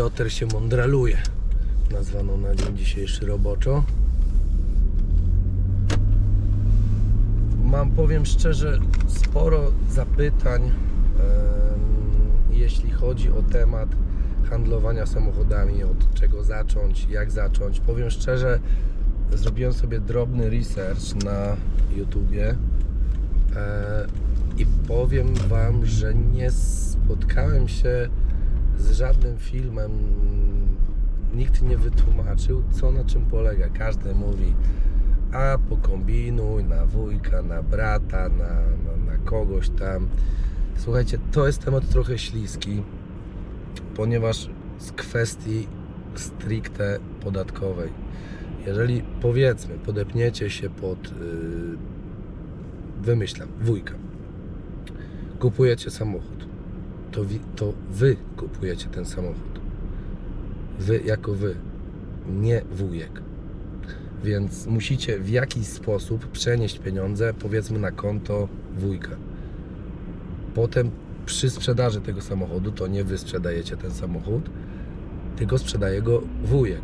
Piotr się mądraluje, nazwaną na dzień dzisiejszy roboczo. Mam, powiem szczerze, sporo zapytań, em, jeśli chodzi o temat handlowania samochodami, od czego zacząć, jak zacząć. Powiem szczerze, zrobiłem sobie drobny research na YouTubie e, i powiem Wam, że nie spotkałem się z żadnym filmem. Nikt nie wytłumaczył, co na czym polega. Każdy mówi, a pokombinuj na wujka, na brata, na, na, na kogoś tam. Słuchajcie, to jest temat trochę śliski, ponieważ z kwestii stricte podatkowej. Jeżeli powiedzmy, podepniecie się pod, yy, wymyślam, wujka, kupujecie samochód, to, to wy kupujecie ten samochód. Wy jako wy, nie wujek. Więc musicie w jakiś sposób przenieść pieniądze, powiedzmy, na konto wujka. Potem przy sprzedaży tego samochodu to nie wy sprzedajecie ten samochód, tylko sprzedaje go wujek.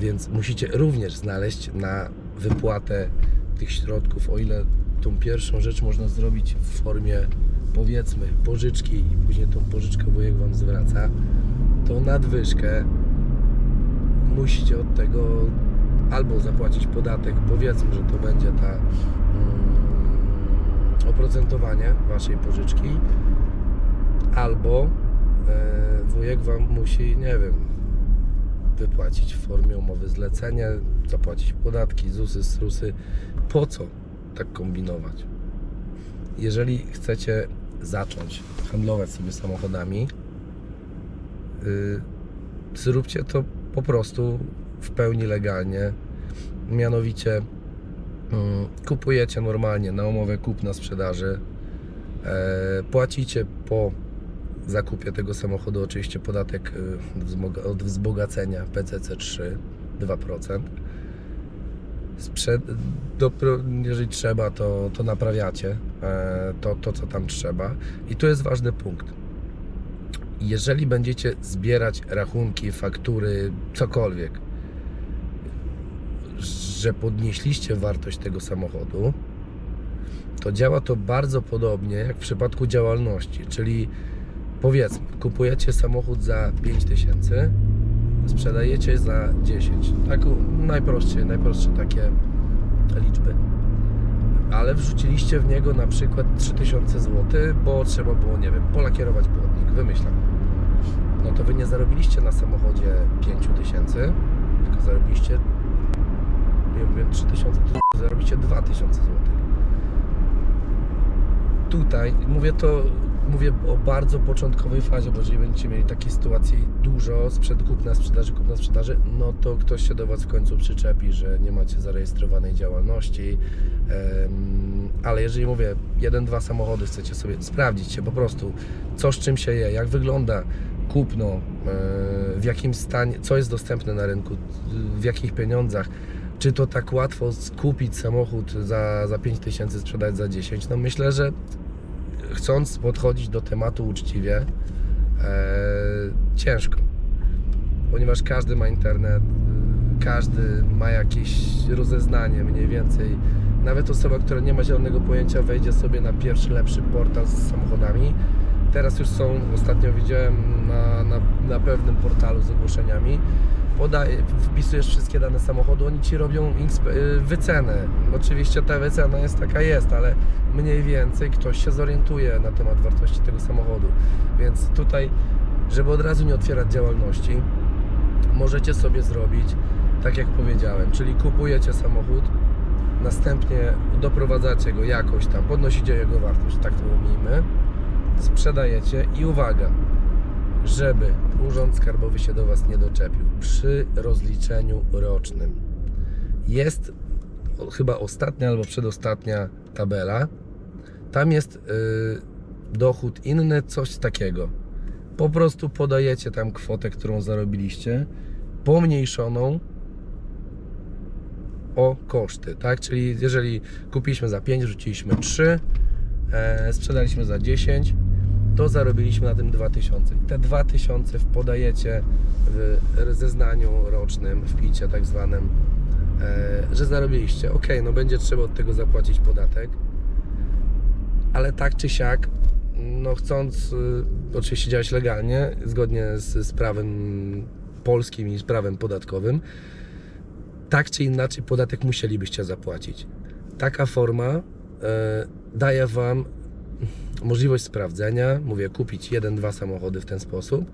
Więc musicie również znaleźć na wypłatę tych środków, o ile tą pierwszą rzecz można zrobić w formie powiedzmy pożyczki i później tą pożyczkę wujek wam zwraca, to nadwyżkę musicie od tego albo zapłacić podatek, powiedzmy, że to będzie ta mm, oprocentowanie waszej pożyczki, albo e, wujek wam musi, nie wiem, wypłacić w formie umowy zlecenia, zapłacić podatki, ZUSy, SRUSy. Po co tak kombinować? Jeżeli chcecie zacząć handlować sobie samochodami, yy, zróbcie to po prostu w pełni legalnie. Mianowicie mm, kupujecie normalnie na umowę kupna sprzedaży, e, płacicie po zakupie tego samochodu oczywiście podatek y, od wzbogacenia PCC3 2%. Sprzed, dopro- jeżeli trzeba, to, to naprawiacie to, to, co tam trzeba. I tu jest ważny punkt. Jeżeli będziecie zbierać rachunki, faktury, cokolwiek, że podnieśliście wartość tego samochodu, to działa to bardzo podobnie jak w przypadku działalności, czyli powiedzmy, kupujecie samochód za 5000, sprzedajecie za 10. Tak najprostsze, najprostsze takie liczby. Ale wrzuciliście w niego na przykład 3000 zł, bo trzeba było, nie wiem, polakierować błotnik, wymyślam. No to wy nie zarobiliście na samochodzie 5000, tylko zarobiliście, nie mówię 3000, to zarobicie 2000 zł tutaj, mówię to, mówię o bardzo początkowej fazie, bo jeżeli będziecie mieli takiej sytuacji dużo, sprzed kupna sprzedaży, kupna sprzedaży, no to ktoś się do Was w końcu przyczepi, że nie macie zarejestrowanej działalności, ale jeżeli mówię, jeden, dwa samochody chcecie sobie sprawdzić się po prostu, co z czym się je, jak wygląda kupno, e, w jakim stanie, co jest dostępne na rynku, w jakich pieniądzach, czy to tak łatwo skupić samochód za, za 5 tysięcy, sprzedać za 10, no myślę, że chcąc podchodzić do tematu uczciwie, e, ciężko. Ponieważ każdy ma internet, y, każdy ma jakieś rozeznanie mniej więcej. Nawet osoba, która nie ma zielonego pojęcia, wejdzie sobie na pierwszy lepszy portal z samochodami. Teraz już są, ostatnio widziałem na, na, na pewnym portalu z ogłoszeniami. Wpisujesz wszystkie dane samochodu, oni ci robią y, wycenę. Oczywiście ta wycena jest taka jest, ale mniej więcej ktoś się zorientuje na temat wartości tego samochodu. Więc tutaj, żeby od razu nie otwierać działalności, możecie sobie zrobić tak jak powiedziałem, czyli kupujecie samochód, następnie doprowadzacie go jakoś tam, podnosicie jego wartość, tak to ujmijmy, sprzedajecie i uwaga, żeby Urząd Skarbowy się do Was nie doczepił przy rozliczeniu rocznym. Jest chyba ostatnia albo przedostatnia tabela. Tam jest y, dochód inny, coś takiego. Po prostu podajecie tam kwotę, którą zarobiliście, pomniejszoną o koszty, tak? Czyli jeżeli kupiliśmy za 5, rzuciliśmy 3, e, sprzedaliśmy za 10, to zarobiliśmy na tym 2000. I te 2000 podajecie w zeznaniu rocznym, w picie tak zwanym, e, że zarobiliście. Ok, no będzie trzeba od tego zapłacić podatek, ale tak czy siak, no chcąc y, oczywiście działać legalnie, zgodnie z, z prawem polskim i z prawem podatkowym, tak czy inaczej podatek musielibyście zapłacić. Taka forma e, daje Wam możliwość sprawdzenia, mówię, kupić jeden, dwa samochody w ten sposób,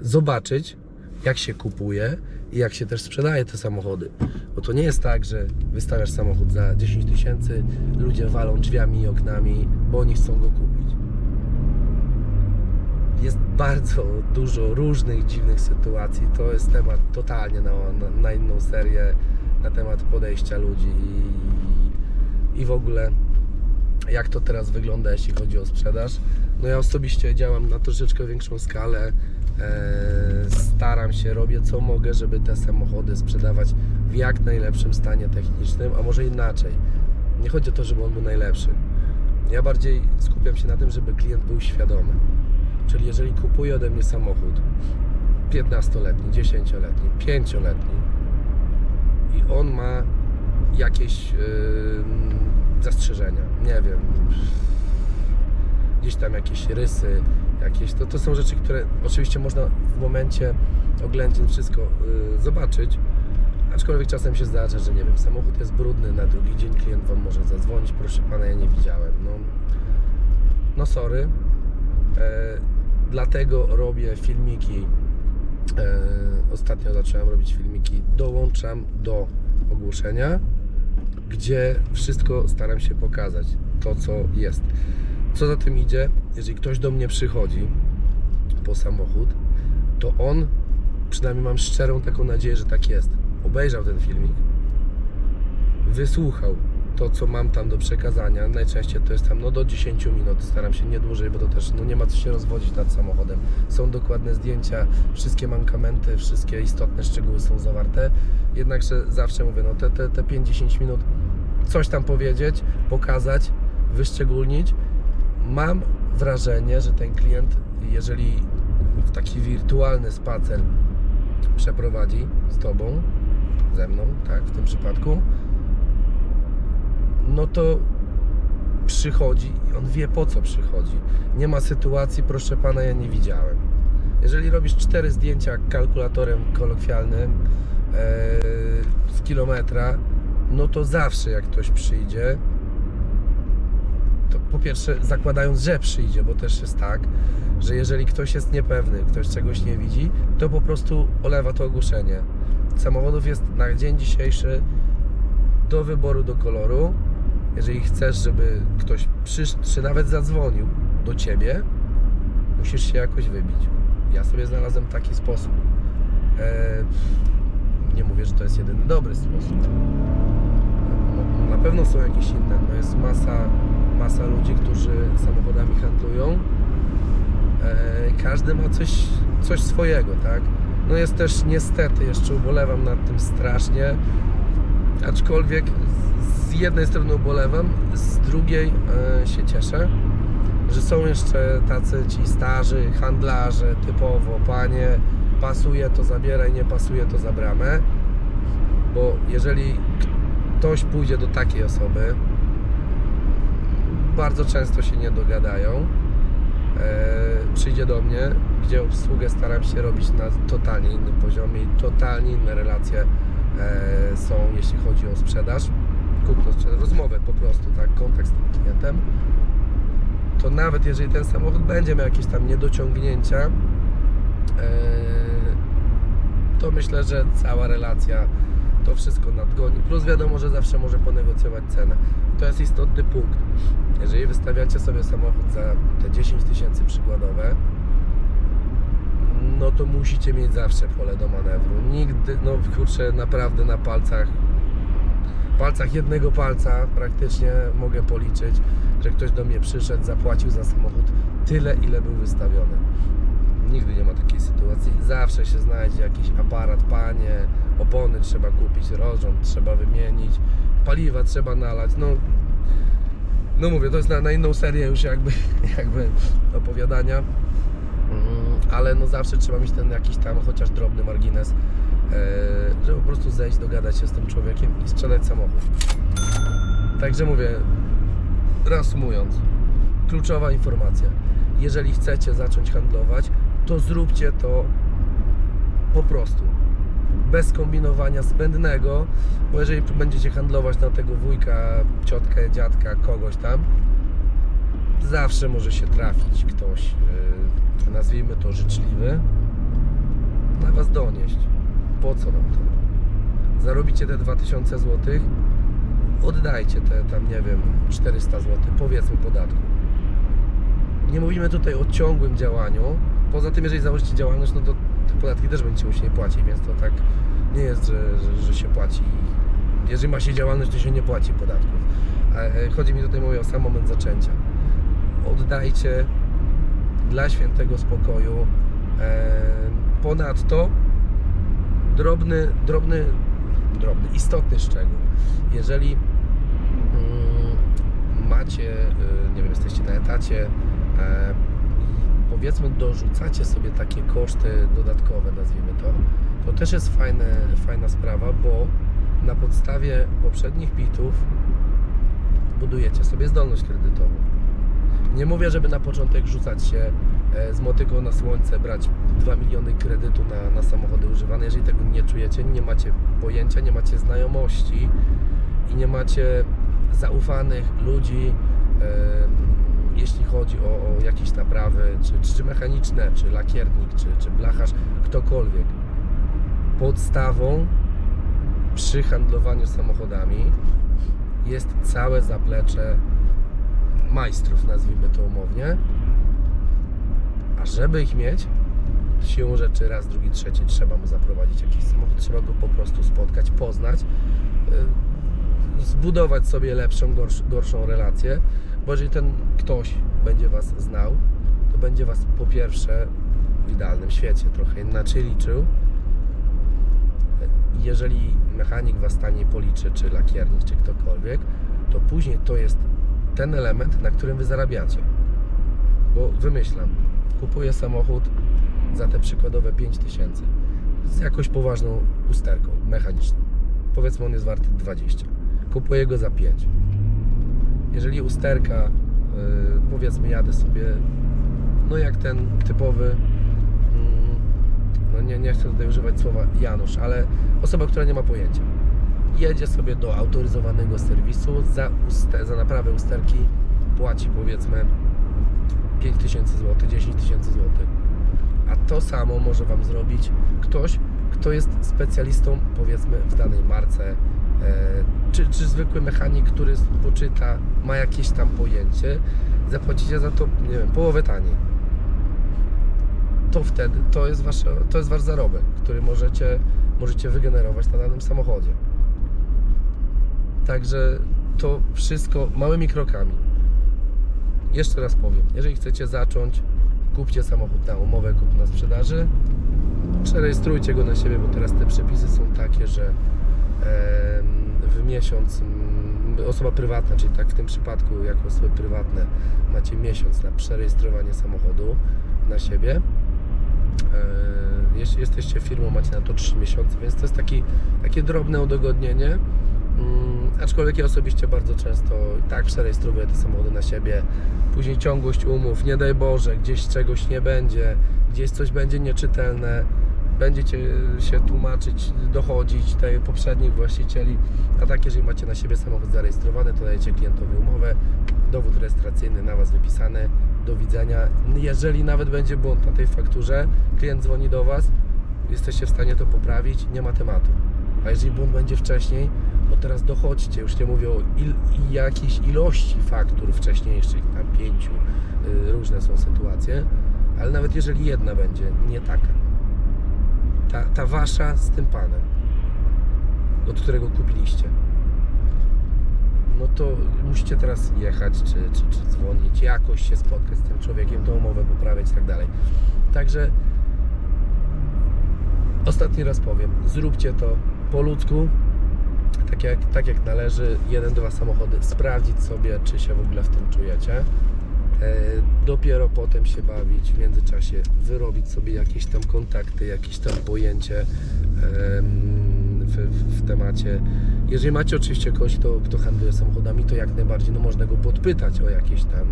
zobaczyć, jak się kupuje i jak się też sprzedaje te samochody. Bo to nie jest tak, że wystawiasz samochód za 10 tysięcy, ludzie walą drzwiami i oknami, bo oni chcą go kupić. Jest bardzo dużo różnych dziwnych sytuacji. To jest temat totalnie na, na, na inną serię, na temat podejścia ludzi i, i w ogóle jak to teraz wygląda, jeśli chodzi o sprzedaż. No ja osobiście działam na troszeczkę większą skalę. E, staram się, robię co mogę, żeby te samochody sprzedawać w jak najlepszym stanie technicznym, a może inaczej. Nie chodzi o to, żeby on był najlepszy. Ja bardziej skupiam się na tym, żeby klient był świadomy. Czyli jeżeli kupuje ode mnie samochód 15-letni, 10-letni, 5-letni i on ma jakieś yy, zastrzeżenia, nie wiem, gdzieś tam jakieś rysy, jakieś, to, to są rzeczy, które oczywiście można w momencie oględzin wszystko yy, zobaczyć, aczkolwiek czasem się zdarza, że nie wiem, samochód jest brudny, na drugi dzień klient Wam może zadzwonić, proszę Pana, ja nie widziałem, no, no sorry, e, dlatego robię filmiki, e, ostatnio zacząłem robić filmiki, dołączam do ogłoszenia, gdzie wszystko staram się pokazać, to co jest. Co za tym idzie, jeżeli ktoś do mnie przychodzi po samochód, to on, przynajmniej mam szczerą taką nadzieję, że tak jest, obejrzał ten filmik, wysłuchał to, co mam tam do przekazania. Najczęściej to jest tam no, do 10 minut, staram się nie dłużej, bo to też no, nie ma co się rozwodzić nad samochodem. Są dokładne zdjęcia, wszystkie mankamenty, wszystkie istotne szczegóły są zawarte. Jednakże zawsze mówię, no te, te, te 5-10 minut coś tam powiedzieć, pokazać, wyszczególnić. Mam wrażenie, że ten klient, jeżeli w taki wirtualny spacer przeprowadzi z Tobą, ze mną, tak, w tym przypadku, no to przychodzi i on wie po co przychodzi. Nie ma sytuacji, proszę pana, ja nie widziałem. Jeżeli robisz cztery zdjęcia kalkulatorem kolokwialnym e, z kilometra, no to zawsze jak ktoś przyjdzie, to po pierwsze zakładając, że przyjdzie, bo też jest tak, że jeżeli ktoś jest niepewny, ktoś czegoś nie widzi, to po prostu olewa to ogłoszenie. Samochodów jest na dzień dzisiejszy do wyboru, do koloru. Jeżeli chcesz, żeby ktoś przyszedł, czy nawet zadzwonił do ciebie, musisz się jakoś wybić. Ja sobie znalazłem taki sposób. Eee, nie mówię, że to jest jedyny dobry sposób. No, na pewno są jakieś inne. No jest masa, masa ludzi, którzy samochodami handlują. Eee, każdy ma coś, coś swojego, tak? No jest też niestety, jeszcze ubolewam nad tym strasznie, aczkolwiek z jednej strony ubolewam, z drugiej e, się cieszę, że są jeszcze tacy ci starzy handlarze typowo, panie, pasuje to zabieraj, nie pasuje to za bramę, bo jeżeli ktoś pójdzie do takiej osoby, bardzo często się nie dogadają, e, przyjdzie do mnie, gdzie obsługę staram się robić na totalnie innym poziomie i totalnie inne relacje są, jeśli chodzi o sprzedaż, kupno, sprzedaż, rozmowę po prostu, tak, kontakt z tym klientem, to nawet jeżeli ten samochód będzie miał jakieś tam niedociągnięcia, e, to myślę, że cała relacja to wszystko nadgoni. Plus wiadomo, że zawsze może ponegocjować cenę. To jest istotny punkt. Jeżeli wystawiacie sobie samochód za te 10 tysięcy przykładowe, no to musicie mieć zawsze pole do manewru. Nigdy, no kurczę, naprawdę na palcach, palcach jednego palca praktycznie mogę policzyć, że ktoś do mnie przyszedł, zapłacił za samochód tyle, ile był wystawiony. Nigdy nie ma takiej sytuacji. Zawsze się znajdzie jakiś aparat, panie, opony trzeba kupić, rozrząd trzeba wymienić, paliwa trzeba nalać. No, No mówię, to jest na, na inną serię już jakby, jakby opowiadania. Ale no zawsze trzeba mieć ten jakiś tam chociaż drobny margines, e, żeby po prostu zejść, dogadać się z tym człowiekiem i sprzedać samochód. Także mówię, reasumując, kluczowa informacja. Jeżeli chcecie zacząć handlować, to zróbcie to po prostu. Bez kombinowania zbędnego, bo jeżeli będziecie handlować na tego wujka, ciotkę, dziadka, kogoś tam, zawsze może się trafić ktoś, yy, nazwijmy to życzliwy, na was donieść. Po co wam to? Zarobicie te 2000 zł, oddajcie te tam, nie wiem, 400 zł, powiedzmy podatku. Nie mówimy tutaj o ciągłym działaniu. Poza tym, jeżeli założycie działalność, no to te podatki też będziecie musieli płacić, więc to tak nie jest, że, że, że się płaci. Jeżeli ma się działalność, to się nie płaci podatków. A, e, Chodzi mi tutaj mówię o sam moment zaczęcia. Oddajcie dla świętego spokoju. E, Ponadto drobny, drobny, drobny, istotny szczegół. Jeżeli mm, macie, y, nie wiem, jesteście na etacie e, powiedzmy dorzucacie sobie takie koszty dodatkowe, nazwijmy to, to też jest fajne, fajna sprawa, bo na podstawie poprzednich bitów budujecie sobie zdolność kredytową. Nie mówię, żeby na początek rzucać się e, z motyką na słońce, brać 2 miliony kredytu na, na samochody używane. Jeżeli tego nie czujecie, nie macie pojęcia, nie macie znajomości i nie macie zaufanych ludzi, jeśli chodzi o, o jakieś naprawy, czy, czy mechaniczne, czy lakiernik, czy, czy blacharz, ktokolwiek. Podstawą przy handlowaniu samochodami jest całe zaplecze majstrów, nazwijmy to umownie. A żeby ich mieć, siłą rzeczy raz, drugi, trzeci trzeba mu zaprowadzić jakiś samochód, trzeba go po prostu spotkać, poznać, y, zbudować sobie lepszą, gorsz, gorszą relację, bo jeżeli ten ktoś będzie Was znał, to będzie Was po pierwsze w idealnym świecie trochę inaczej liczył. Jeżeli mechanik Was taniej policzy, czy lakiernik, czy ktokolwiek, to później to jest ten element, na którym Wy zarabiacie. Bo wymyślam, kupuję samochód za te przykładowe 5000 z jakąś poważną usterką mechaniczną. Powiedzmy, on jest warty 20. Kupuję go za 5. Jeżeli usterka, yy, powiedzmy, jadę sobie, no jak ten typowy, mm, no nie, nie chcę tutaj używać słowa Janusz, ale osoba, która nie ma pojęcia. Jedzie sobie do autoryzowanego serwisu, za, za naprawę usterki płaci powiedzmy 5000 zł, 10 tysięcy złotych. A to samo może Wam zrobić ktoś, kto jest specjalistą powiedzmy w danej marce, e, czy, czy zwykły mechanik, który poczyta, ma jakieś tam pojęcie, zapłacicie za to, nie wiem, połowę taniej. To wtedy, to jest, wasza, to jest Wasz zarobek, który możecie, możecie wygenerować na danym samochodzie. Także to wszystko małymi krokami. Jeszcze raz powiem, jeżeli chcecie zacząć, kupcie samochód na umowę kupna sprzedaży, przerejestrujcie go na siebie, bo teraz te przepisy są takie, że w miesiąc osoba prywatna, czyli tak w tym przypadku jako osoby prywatne macie miesiąc na przerejestrowanie samochodu na siebie. E, Jeśli jesteście firmą, macie na to 3 miesiące, więc to jest taki, takie drobne udogodnienie. Mm, aczkolwiek ja osobiście bardzo często tak przerejestrowuję te samochody na siebie. Później ciągłość umów, nie daj Boże, gdzieś czegoś nie będzie, gdzieś coś będzie nieczytelne, będziecie się tłumaczyć, dochodzić tej poprzednich właścicieli. A tak, jeżeli macie na siebie samochód zarejestrowany, to dajecie klientowi umowę, dowód rejestracyjny na Was wypisany, do widzenia. Jeżeli nawet będzie błąd na tej fakturze, klient dzwoni do Was, jesteście w stanie to poprawić, nie ma tematu. A jeżeli błąd będzie wcześniej, to teraz dochodźcie, już nie mówię o il, jakiejś ilości faktur wcześniejszych, tam pięciu, y, różne są sytuacje, ale nawet jeżeli jedna będzie nie taka, ta, ta wasza z tym panem, od którego kupiliście, no to musicie teraz jechać, czy, czy, czy dzwonić, jakoś się spotkać z tym człowiekiem, tą umowę poprawiać i tak dalej. Także ostatni raz powiem, zróbcie to po ludzku, tak jak, tak jak należy, jeden, dwa samochody, sprawdzić sobie, czy się w ogóle w tym czujecie. E, dopiero potem się bawić, w międzyczasie wyrobić sobie jakieś tam kontakty, jakieś tam pojęcie w, w, w temacie. Jeżeli macie oczywiście kogoś, kto, kto handluje samochodami, to jak najbardziej no, można go podpytać o jakieś tam,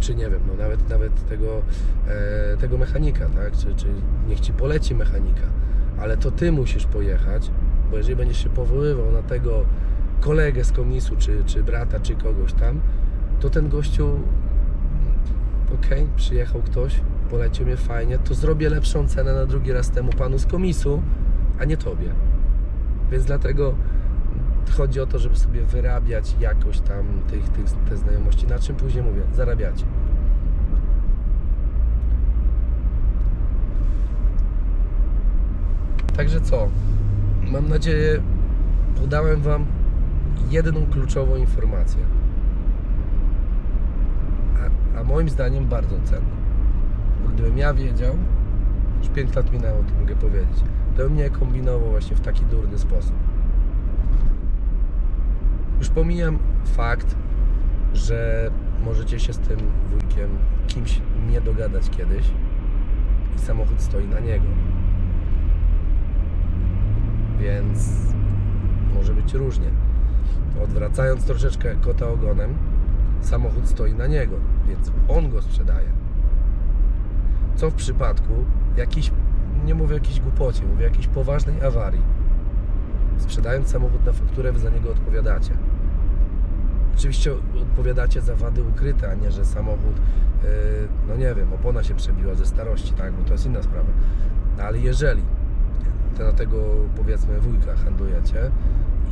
czy nie wiem, no, nawet, nawet tego, e, tego mechanika, tak? Czy, czy niech ci poleci mechanika, ale to ty musisz pojechać, bo jeżeli będziesz się powoływał na tego kolegę z komisu, czy, czy brata, czy kogoś tam, to ten gościu okej, przyjechał ktoś, polecił mnie fajnie, to zrobię lepszą cenę na drugi raz temu panu z komisu, a nie tobie. Więc dlatego chodzi o to, żeby sobie wyrabiać jakoś tam tych, tych, te znajomości, na czym później mówię, zarabiacie. Także co? Mam nadzieję, podałem Wam jedną kluczową informację a, a moim zdaniem bardzo cenną. Gdybym ja wiedział, już 5 lat minęło, to mogę powiedzieć, to bym nie kombinował właśnie w taki durny sposób. Już pomijam fakt, że możecie się z tym wujkiem kimś nie dogadać kiedyś i samochód stoi na niego. Więc może być różnie. Odwracając troszeczkę kota ogonem, samochód stoi na niego, więc on go sprzedaje. Co w przypadku jakiejś, nie mówię o jakiejś głupocie, mówię o jakiejś poważnej awarii. Sprzedając samochód na fakturę, wy za niego odpowiadacie. Oczywiście odpowiadacie za wady ukryte, a nie, że samochód, yy, no nie wiem, opona się przebiła ze starości, tak, bo to jest inna sprawa. No, ale jeżeli na tego, powiedzmy, wujka handlujecie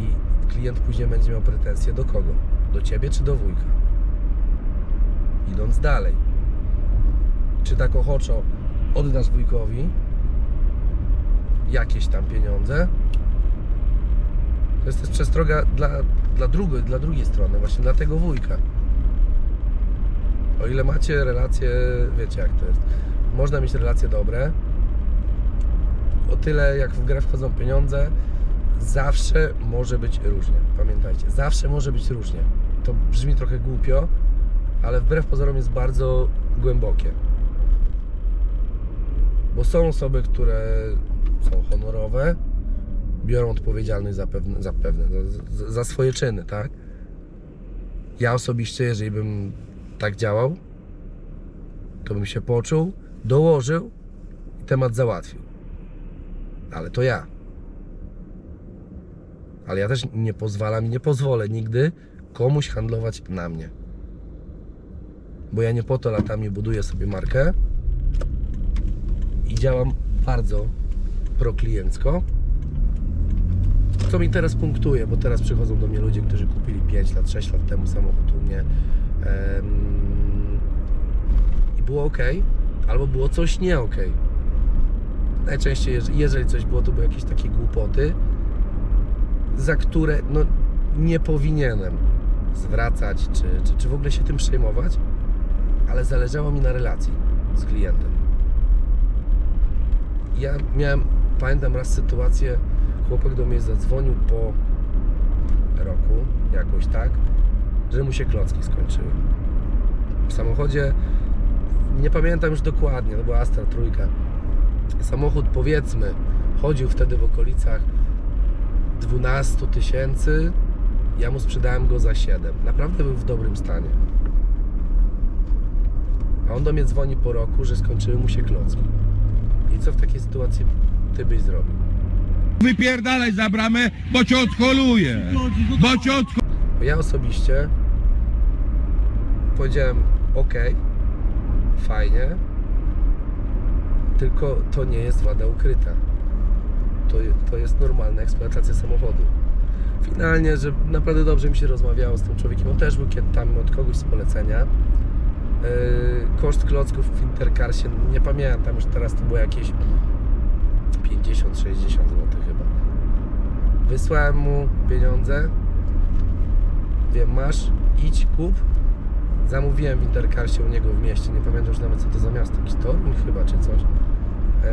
i klient później będzie miał pretensje do kogo? Do ciebie czy do wujka? Idąc dalej. Czy tak ochoczo oddasz wujkowi jakieś tam pieniądze? To jest też przestroga dla, dla, drugiej, dla drugiej strony, właśnie dla tego wujka. O ile macie relacje, wiecie jak to jest. Można mieć relacje dobre. O tyle jak w grę wchodzą pieniądze, zawsze może być różnie. Pamiętajcie, zawsze może być różnie. To brzmi trochę głupio, ale wbrew pozorom jest bardzo głębokie. Bo są osoby, które są honorowe, biorą odpowiedzialność za pewne, za, pewne za, za swoje czyny, tak? Ja osobiście, jeżeli bym tak działał, to bym się poczuł, dołożył i temat załatwił. Ale to ja. Ale ja też nie pozwalam i nie pozwolę nigdy komuś handlować na mnie. Bo ja nie po to latami buduję sobie markę i działam bardzo prokliencko. Co mi teraz punktuje, bo teraz przychodzą do mnie ludzie, którzy kupili 5 lat, 6 lat temu samochód u mnie em, i było ok, albo było coś nie ok. Najczęściej, jeż- jeżeli coś było, to były jakieś takie głupoty, za które no, nie powinienem zwracać, czy, czy, czy w ogóle się tym przejmować, ale zależało mi na relacji z klientem. Ja miałem, pamiętam raz sytuację, chłopak do mnie zadzwonił po roku, jakoś tak, że mu się klocki skończyły. W samochodzie, nie pamiętam już dokładnie, to była Astra trójka. Samochód powiedzmy chodził wtedy w okolicach 12 tysięcy, ja mu sprzedałem go za 7. Naprawdę był w dobrym stanie. A on do mnie dzwoni po roku, że skończyły mu się klocki. I co w takiej sytuacji ty byś zrobił? Wypierdalaj za bramę, bo cię odholuje. Bo cię odholuje. Ja osobiście powiedziałem ok, fajnie, tylko to nie jest wada ukryta. To, to jest normalna eksploatacja samochodu. Finalnie, że naprawdę dobrze mi się rozmawiało z tym człowiekiem, on też był tam od kogoś z polecenia. Yy, koszt klocków w Intercarsie, nie pamiętam już teraz, to było jakieś 50-60 zł chyba. Wysłałem mu pieniądze, wiem, masz, idź, kup. Zamówiłem w Intercarsie u niego w mieście, nie pamiętam już nawet co to za miasto, jakiś Toruń chyba, czy coś. Eee,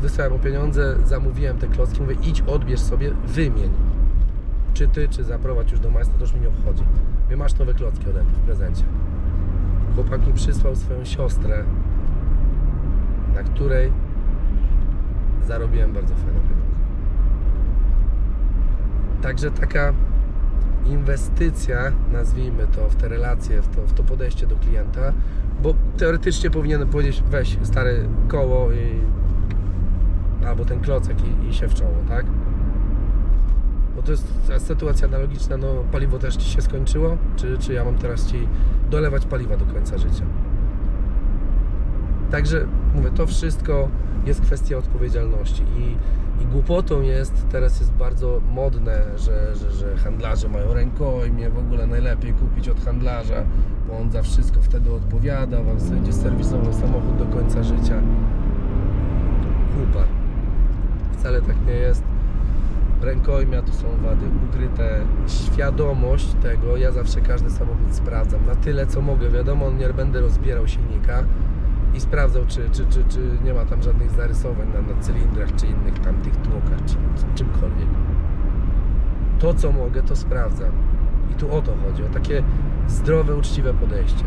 wysłałem mu pieniądze, zamówiłem te klocki, mówię, idź, odbierz sobie, wymień. czy ty, czy zaprowadź już do majstra, to już mnie nie obchodzi. Wie, masz nowe klocki ode mnie w prezencie. Chłopak mi przysłał swoją siostrę, na której zarobiłem bardzo fajne pieniądze. Także taka inwestycja, nazwijmy to, w te relacje, w to, w to podejście do klienta, bo teoretycznie powinienem powiedzieć, weź stare koło i albo ten klocek i, i się w czoło, tak? Bo to jest sytuacja analogiczna, no paliwo też Ci się skończyło, czy, czy ja mam teraz Ci dolewać paliwa do końca życia? Także mówię, to wszystko jest kwestia odpowiedzialności i, i głupotą jest, teraz jest bardzo modne, że, że, że handlarze mają rękojmie, w ogóle najlepiej kupić od handlarza, bo on za wszystko wtedy odpowiada, Wam będzie serwisował samochód do końca życia. Głupa. Wcale tak nie jest. Rękojmia to są wady ukryte. Świadomość tego, ja zawsze każdy samochód sprawdzam na tyle co mogę. Wiadomo, nie będę rozbierał silnika i sprawdzał, czy, czy, czy, czy nie ma tam żadnych zarysowań na, na cylindrach, czy innych tam tych tłokach, czy czymkolwiek. To, co mogę, to sprawdzam. I tu o to chodzi, o takie zdrowe, uczciwe podejście.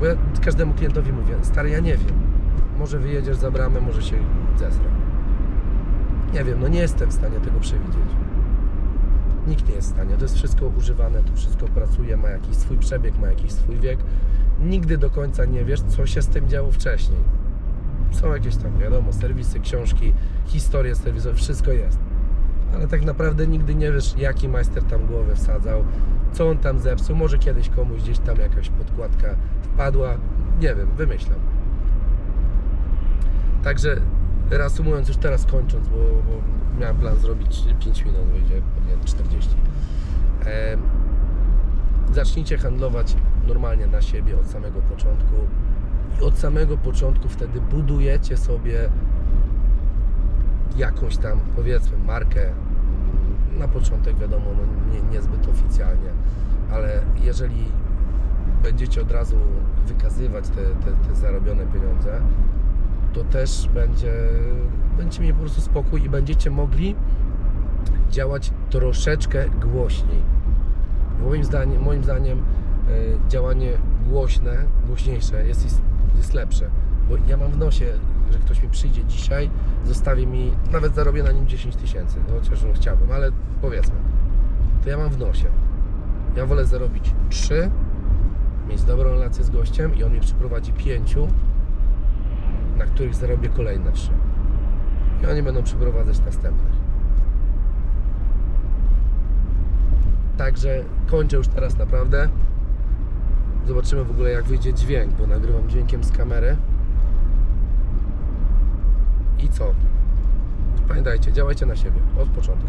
Bo ja każdemu klientowi mówię, stary, ja nie wiem. Może wyjedziesz za bramę, może się zesra. Nie wiem, no nie jestem w stanie tego przewidzieć. Nikt nie jest w stanie. To jest wszystko używane, to wszystko pracuje, ma jakiś swój przebieg, ma jakiś swój wiek. Nigdy do końca nie wiesz, co się z tym działo wcześniej. Są jakieś tam, wiadomo, serwisy, książki, historie serwisowe, wszystko jest. Ale tak naprawdę nigdy nie wiesz, jaki majster tam głowę wsadzał, co on tam zepsuł. Może kiedyś komuś gdzieś tam jakaś podkładka wpadła. Nie wiem, wymyślam. Także reasumując, już teraz kończąc, bo, bo miałem plan zrobić 5 minut, wyjdzie pewnie 40. Em, zacznijcie handlować normalnie na siebie od samego początku i od samego początku wtedy budujecie sobie jakąś tam powiedzmy markę na początek wiadomo no nie, niezbyt oficjalnie ale jeżeli będziecie od razu wykazywać te, te, te zarobione pieniądze to też będzie będziecie mieli po prostu spokój i będziecie mogli działać troszeczkę głośniej moim zdaniem, moim zdaniem e, działanie głośne, głośniejsze jest, jest, lepsze. Bo ja mam w nosie, że ktoś mi przyjdzie dzisiaj, zostawi mi, nawet zarobię na nim 10 tysięcy, no chociaż no, chciałbym, ale powiedzmy, to ja mam w nosie. Ja wolę zarobić 3, mieć dobrą relację z gościem i on mi przyprowadzi 5, na których zarobię kolejne 3. I oni będą przyprowadzać następnych. Także kończę już teraz naprawdę. Zobaczymy w ogóle jak wyjdzie dźwięk, bo nagrywam dźwiękiem z kamery. I co? Pamiętajcie, działajcie na siebie od początku.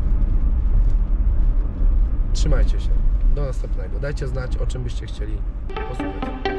Trzymajcie się. Do następnego. Dajcie znać, o czym byście chcieli posłuchać.